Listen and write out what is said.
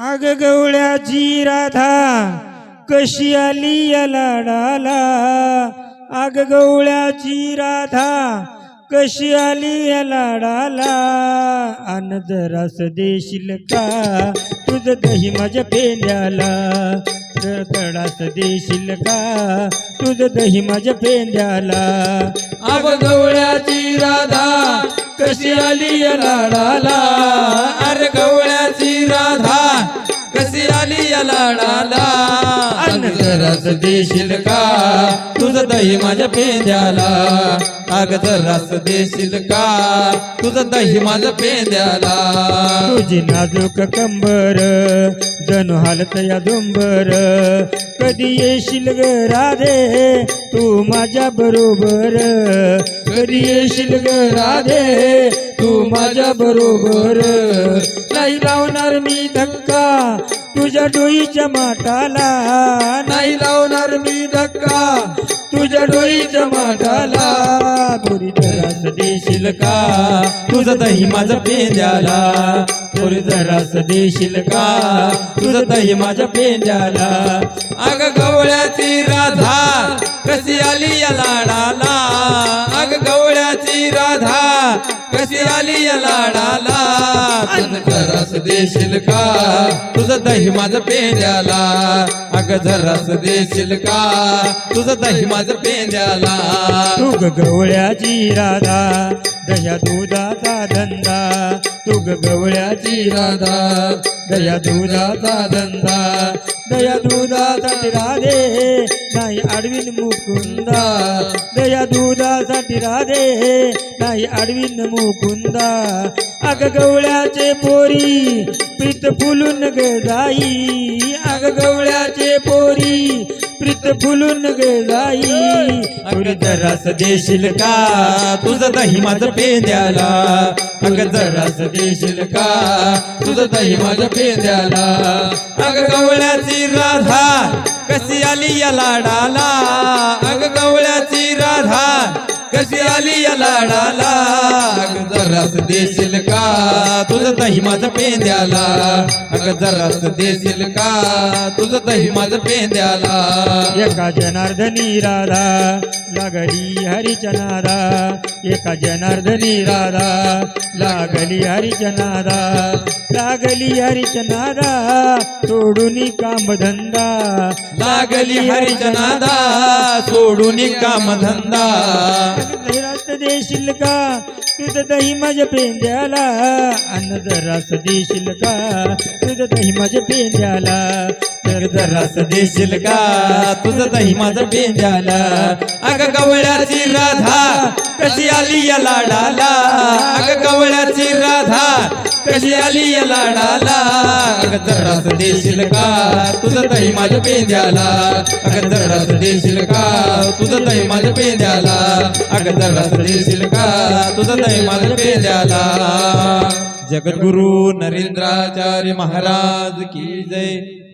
आग गवळ्याची राधा कशी आली या लाडाला? आग गवळ्याची राधा कशी आली या लाडाला? अन जरास देशील का? तुझ दही माझ्या पेंद्याला. तडास देशील का? तुझ दही माझ्या पेंद्याला. आग गवळ्याची राधा कशी आली या लाडाला? रस देशील का तुझं दही माझ्या पेंद्याला. अगद रस देशील का तुझं दही माझ्या पेंद्याला. तुझी नाजूक कंबर जणू हालत या दुंबर. कधी येशील ग राधे तू माझ्या बरोबर. कधी येशील ग राधे तू माझ्या बरोबर. नाही लावणार मी धक्का तुझ्या डोईच्या माठाला नाही लावणार मी धक्का. तुझ्या डोईच्या माठाला थोडी जरास देशील का? तुझं दही माझं पेंद्याला. थोडी जरास देशील का? तुझं दही माझ्या पेंद्याला. अग गवळ्याची राधा कशी आली या लाडाला? अग गवळ्याची राधा कशी आली या लाडाला. रस देशील का? तुझं दही माझं पेंद्याला. अग जरास देशील का? तुझं दही माझं पेंद्याला. तू गवळ्याची राधा दह्या दुधाचा धंदा. तुग गवळ्याची राधा दया दुधाचा धंदा. दया दुधासाठी राधे नाही आडवीन मुकुंदा. दया दुधासाठी राधे नाही आडवीन मुकुंदा. अग गवळ्याचे पोरी प्रीत फुलून ग जाई. अग गवळ्याचे पोरी प्रीत फुलून ग जाई. अग जरास देशील का? तुझं दही माझं पेंद्याला. अग जरास देशील का? तुझं दही माझ्या पेंद्याला. अग गवळ्याची राधा कशी आली या लाडाला? अग गवळ्याची राधा कशी आली या लाडाला? अग जरास देशील का? तुझं दही माझं पेंद्याला. अग जरास देशील का? तुझं दही माझं पेंद्याला. एका जनार्दनी राधा लागली हरिचनारा एका जनार्दनी राधा लागली हरीच्या नादा लागली हरीच्या नादा सोडून काम धंदा लागली हरीच्या नादा सोडून कामधंदा. देशील का? तुझं दही माझ्या पेंद्याला. अन्न जरास देशील का? तुझं दही माझ्या पेंद्याला. तर जरास देशील का? तुझं दही माझं पेंद्याला अग गवळ्याची राधा कशी आली या लाडाला? अग गवळ्याची राधा कशी आली या लाडाला? अग जरास देशील का? तुझं दही माझ्या पेंद्याला अग जरास देशील का? तुझं दही माझ्या पेंद्याला अग जरास देशील का? तुझं दही माझ्या पेंद्याला जगद्गुरु नरेंद्राचार्य महाराज की जय.